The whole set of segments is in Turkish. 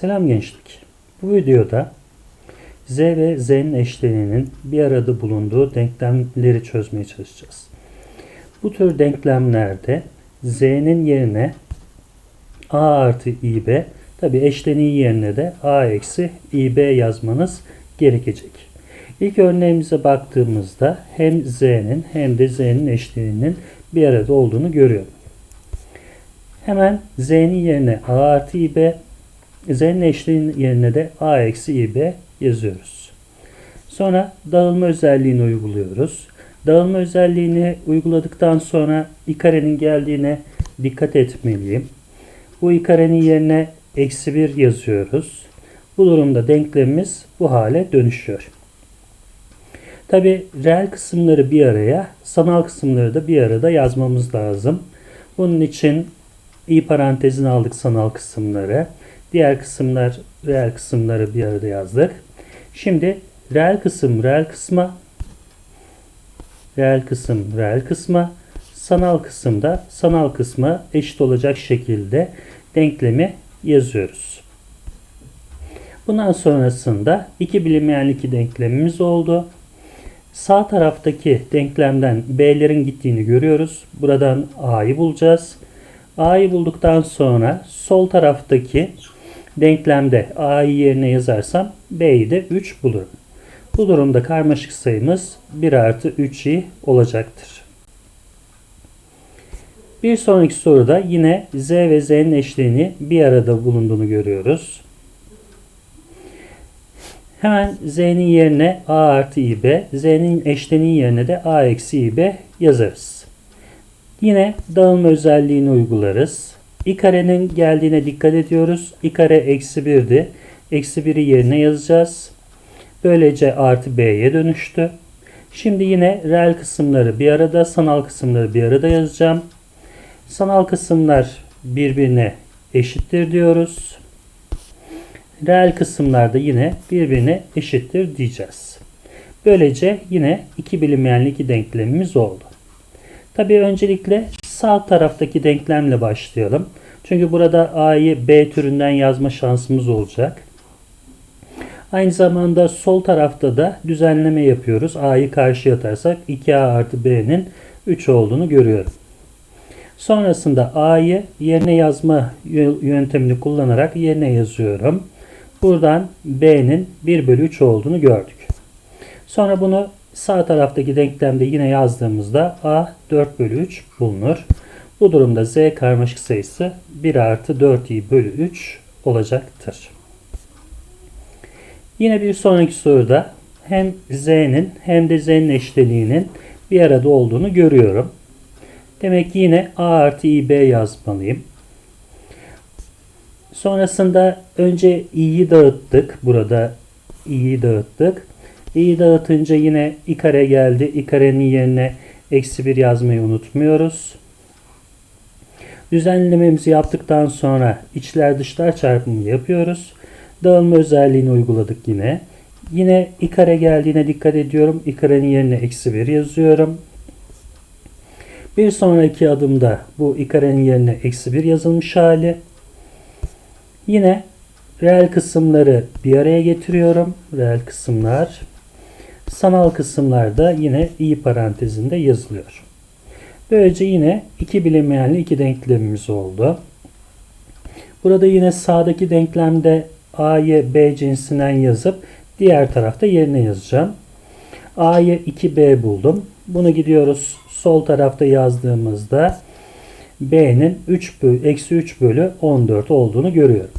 Selam gençlik. Bu videoda z ve z'nin eşleniğinin bir arada bulunduğu denklemleri çözmeye çalışacağız. Bu tür denklemlerde z'nin yerine a artı ib, tabi eşleniği yerine de a eksi ib yazmanız gerekecek. İlk örneğimize baktığımızda hem z'nin hem de z'nin eşleniğinin bir arada olduğunu görüyorum. Hemen z'nin yerine a artı ib, z'nin eşliğinin yerine de a eksi ib yazıyoruz. Sonra dağılma özelliğini uyguluyoruz. Dağılma özelliğini uyguladıktan sonra i karenin geldiğine dikkat etmeliyim. Bu i karenin yerine eksi 1 yazıyoruz. Bu durumda denklemimiz bu hale dönüşüyor. Tabi reel kısımları bir araya, sanal kısımları da bir arada yazmamız lazım. Bunun için i parantezini aldık sanal kısımları. Diğer kısımlar, reel kısımları bir arada yazdık. Şimdi reel kısım reel kısma, reel kısım reel kısma, sanal kısımda sanal kısma eşit olacak şekilde denklemi yazıyoruz. Bundan sonrasında iki bilinmeyen iki denklemimiz oldu. Sağ taraftaki denklemden b'lerin gittiğini görüyoruz. Buradan a'yı bulacağız. a'yı bulduktan sonra sol taraftaki denklemde a'yı yerine yazarsam b'yi de 3 bulurum. Bu durumda karmaşık sayımız 1 artı 3i olacaktır. Bir sonraki soruda yine z ve z'nin eşliğini bir arada bulunduğunu görüyoruz. Hemen z'nin yerine a artı ib, z'nin eşleniği yerine de a eksi ib yazarız. Yine dağılma özelliğini uygularız. İ karenin geldiğine dikkat ediyoruz. i kare eksi 1'di. Eksi 1'i yerine yazacağız. Böylece artı b'ye dönüştü. Şimdi yine reel kısımları bir arada, sanal kısımları bir arada yazacağım. Sanal kısımlar birbirine eşittir diyoruz. Reel kısımlarda yine birbirine eşittir diyeceğiz. Böylece yine iki bilinmeyenli iki denklemimiz oldu. Tabi öncelikle sağ taraftaki denklemle başlayalım. Çünkü burada a'yı b türünden yazma şansımız olacak. Aynı zamanda sol tarafta da düzenleme yapıyoruz. a'yı karşıya atarsak 2a artı b'nin 3 olduğunu görüyorum. Sonrasında a'yı yerine yazma yöntemini kullanarak yerine yazıyorum. Buradan b'nin 1 bölü 3 olduğunu gördük. Sonra bunu sağ taraftaki denklemde yine yazdığımızda a 4 bölü 3 bulunur. Bu durumda z karmaşık sayısı 1 artı 4i bölü 3 olacaktır. Yine bir sonraki soruda hem z'nin hem de z'nin eşleniğinin bir arada olduğunu görüyorum. Demek ki yine a artı ib yazmalıyım. Sonrasında önce i'yi dağıttık. Burada i'yi dağıttık. İ'yi dağıtınca yine i kare geldi. i karenin yerine eksi 1 yazmayı unutmuyoruz. Düzenlememizi yaptıktan sonra içler dışlar çarpımı yapıyoruz. Dağılma özelliğini uyguladık yine. Yine i kare geldiğine dikkat ediyorum. i karenin yerine eksi 1 yazıyorum. Bir sonraki adımda bu i karenin yerine eksi 1 yazılmış hali. Yine reel kısımları bir araya getiriyorum. Reel kısımlar. Sanal kısımlarda yine i parantezinde yazılıyor. Böylece yine iki bilinmeyenli iki denklemimiz oldu. Burada yine sağdaki denklemde a'yı b cinsinden yazıp diğer tarafta yerine yazacağım. a'yı 2b buldum. Bunu gidiyoruz sol tarafta yazdığımızda b'nin 3 bölü, eksi 3 bölü 14 olduğunu görüyorum.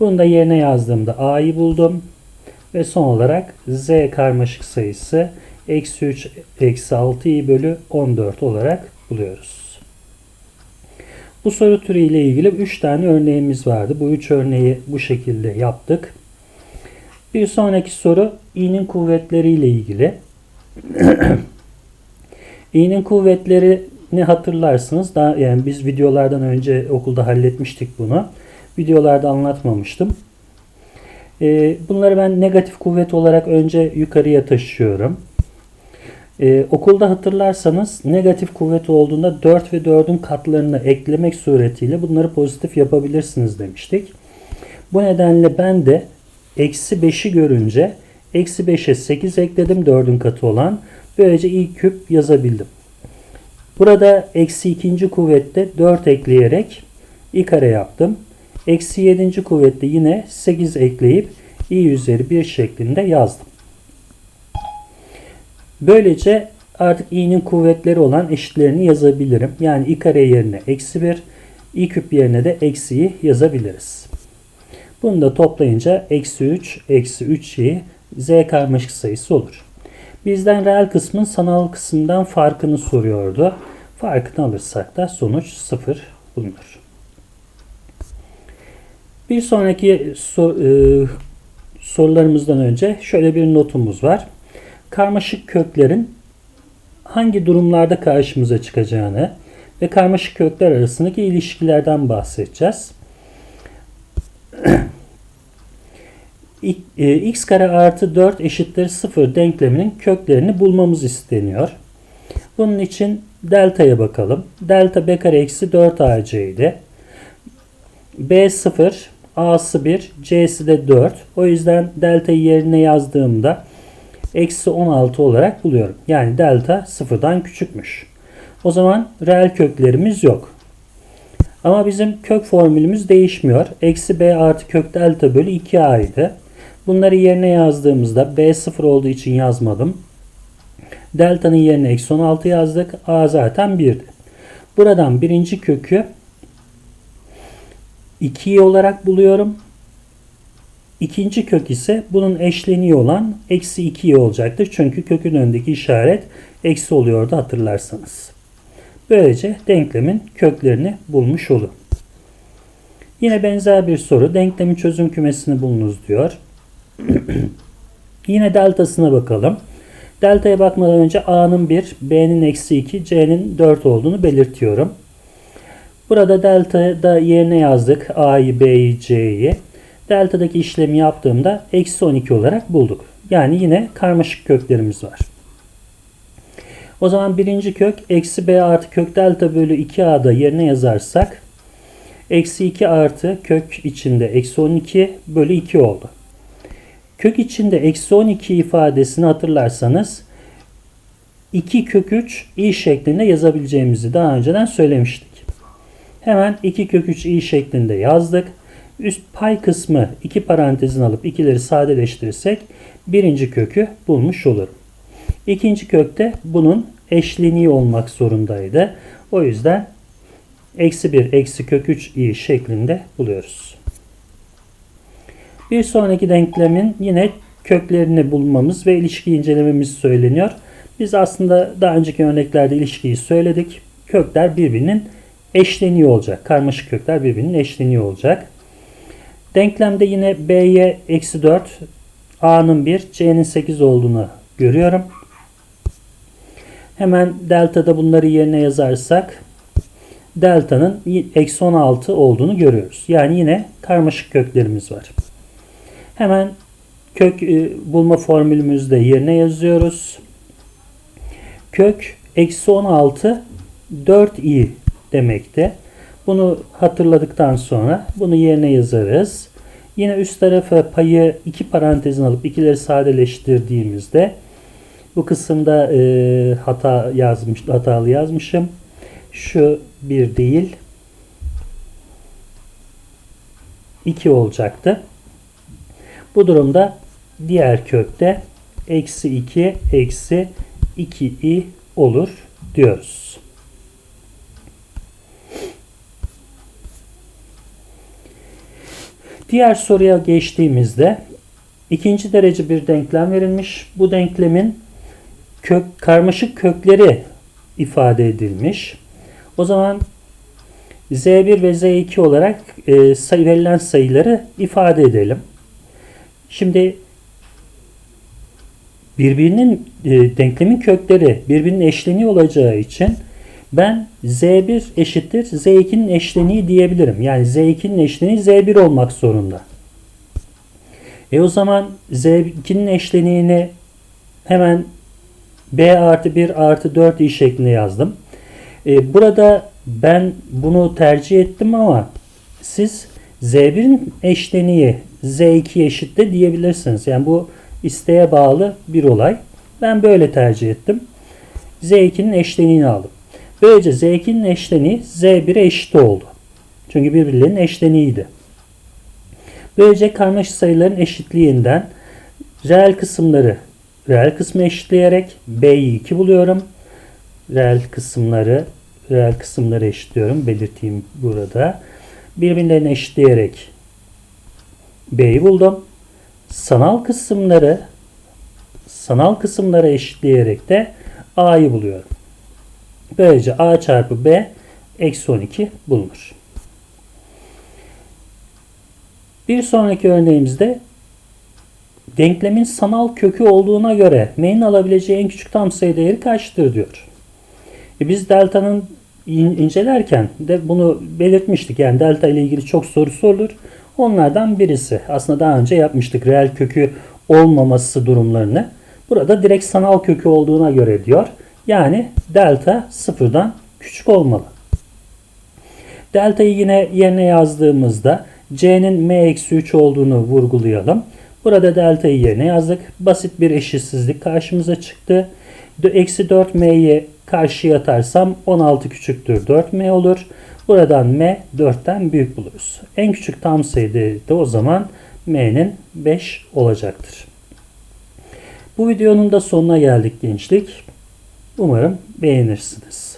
Bunu da yerine yazdığımda a'yı buldum. Ve son olarak z karmaşık sayısı eksi 3 eksi 6i bölü 14 olarak buluyoruz. Bu soru türü ile ilgili 3 tane örneğimiz vardı. Bu 3 örneği bu şekilde yaptık. Bir sonraki soru i'nin kuvvetleri ile ilgili. i'nin kuvvetlerini hatırlarsınız. Daha, yani biz videolardan önce okulda halletmiştik bunu. Videolarda anlatmamıştım. Ee, bunları ben negatif kuvvet olarak önce yukarıya taşıyorum. Ee, okulda hatırlarsanız negatif kuvvet olduğunda 4 ve 4'ün katlarını eklemek suretiyle bunları pozitif yapabilirsiniz demiştik. Bu nedenle ben de eksi 5'i görünce eksi 5'e 8 ekledim 4'ün katı olan. Böylece i küp yazabildim. Burada eksi ikinci kuvvette 4 ekleyerek i kare yaptım. Eksi 7. kuvvette yine 8 ekleyip i üzeri 1 şeklinde yazdım. Böylece artık i'nin kuvvetleri olan eşitlerini yazabilirim. Yani i kare yerine eksi 1, i küp yerine de eksiyi yazabiliriz. Bunu da toplayınca eksi 3, eksi 3i z karmaşık sayısı olur. Bizden reel kısmın sanal kısımdan farkını soruyordu. Farkını alırsak da sonuç 0 bulunur. Bir sonraki sor, e, sorularımızdan önce şöyle bir notumuz var. Karmaşık köklerin hangi durumlarda karşımıza çıkacağını ve karmaşık kökler arasındaki ilişkilerden bahsedeceğiz. E, x kare artı 4 eşittir 0 denkleminin köklerini bulmamız isteniyor. Bunun için delta'ya bakalım. Delta b kare eksi 4 ac idi. b 0, a'sı 1, c'si de 4. O yüzden delta'yı yerine yazdığımda eksi 16 olarak buluyorum. Yani delta sıfırdan küçükmüş. O zaman reel köklerimiz yok. Ama bizim kök formülümüz değişmiyor. Eksi b artı kök delta bölü 2a idi. Bunları yerine yazdığımızda b sıfır olduğu için yazmadım. Delta'nın yerine eksi 16 yazdık. A zaten 1'di. Buradan birinci kökü 2 olarak buluyorum. İkinci kök ise bunun eşleniği olan eksi 2 olacaktır. Çünkü kökün önündeki işaret eksi oluyordu hatırlarsanız. Böylece denklemin köklerini bulmuş olur. Yine benzer bir soru. Denklemin çözüm kümesini bulunuz diyor. Yine deltasına bakalım. Delta'ya bakmadan önce A'nın 1, B'nin eksi 2, C'nin 4 olduğunu belirtiyorum. Burada delta'da yerine yazdık. A'yı, B'yi, C'yi. Delta'daki işlemi yaptığımda eksi 12 olarak bulduk. Yani yine karmaşık köklerimiz var. O zaman birinci kök eksi b artı kök delta bölü 2a'da yerine yazarsak eksi 2 artı kök içinde eksi 12 bölü 2 oldu. Kök içinde eksi 12 ifadesini hatırlarsanız 2 kök 3 i şeklinde yazabileceğimizi daha önceden söylemiştik. Hemen 2 kök 3 i şeklinde yazdık. Üst pay kısmı iki parantezin alıp ikileri sadeleştirirsek birinci kökü bulmuş olurum. İkinci kökte bunun eşleniği olmak zorundaydı. O yüzden eksi 1 eksi kök 3 i şeklinde buluyoruz. Bir sonraki denklemin yine köklerini bulmamız ve ilişki incelememiz söyleniyor. Biz aslında daha önceki örneklerde ilişkiyi söyledik. Kökler birbirinin eşleniği olacak. Karmaşık kökler birbirinin eşleniği olacak. Denklemde yine B'ye eksi 4, A'nın 1, C'nin 8 olduğunu görüyorum. Hemen delta'da bunları yerine yazarsak delta'nın eksi 16 olduğunu görüyoruz. Yani yine karmaşık köklerimiz var. Hemen kök e, bulma formülümüzde yerine yazıyoruz. Kök eksi 16 4i demekte. Bunu hatırladıktan sonra bunu yerine yazarız. Yine üst tarafa payı iki parantezin alıp ikileri sadeleştirdiğimizde bu kısımda e, hata yazmış, hatalı yazmışım. Şu bir değil. 2 olacaktı. Bu durumda diğer kökte eksi 2 eksi 2i olur diyoruz. Diğer soruya geçtiğimizde ikinci derece bir denklem verilmiş. Bu denklemin kök karmaşık kökleri ifade edilmiş. O zaman Z1 ve Z2 olarak e, sayı, verilen sayıları ifade edelim. Şimdi birbirinin e, denklemin kökleri birbirinin eşleniği olacağı için ben Z1 eşittir Z2'nin eşleniği diyebilirim. Yani Z2'nin eşleniği Z1 olmak zorunda. E o zaman Z2'nin eşleniğini hemen B artı 1 artı 4 i şeklinde yazdım. E, burada ben bunu tercih ettim ama siz Z1'in eşleniği Z2 eşit de diyebilirsiniz. Yani bu isteğe bağlı bir olay. Ben böyle tercih ettim. Z2'nin eşleniğini aldım. Böylece Z2'nin eşleniği Z1'e eşit oldu. Çünkü birbirlerinin eşleniğiydi. Böylece karmaşık sayıların eşitliğinden reel kısımları reel kısmı eşitleyerek B'yi 2 buluyorum. Reel kısımları reel kısımları eşitliyorum. Belirteyim burada. Birbirlerini eşitleyerek B'yi buldum. Sanal kısımları sanal kısımları eşitleyerek de A'yı buluyorum. Böylece A çarpı B eksi 12 bulunur. Bir sonraki örneğimizde denklemin sanal kökü olduğuna göre m'nin alabileceği en küçük tam sayı değeri kaçtır diyor. E biz delta'nın in- incelerken de bunu belirtmiştik. Yani delta ile ilgili çok soru sorulur. Onlardan birisi. Aslında daha önce yapmıştık. Reel kökü olmaması durumlarını. Burada direkt sanal kökü olduğuna göre diyor. Yani delta sıfırdan küçük olmalı. Delta'yı yine yerine yazdığımızda c'nin m-3 olduğunu vurgulayalım. Burada delta'yı yerine yazdık. Basit bir eşitsizlik karşımıza çıktı. Eksi 4m'yi karşıya atarsam 16 küçüktür 4m olur. Buradan m 4'ten büyük buluruz. En küçük tam sayı değeri de o zaman m'nin 5 olacaktır. Bu videonun da sonuna geldik gençlik. Umarım beğenirsiniz.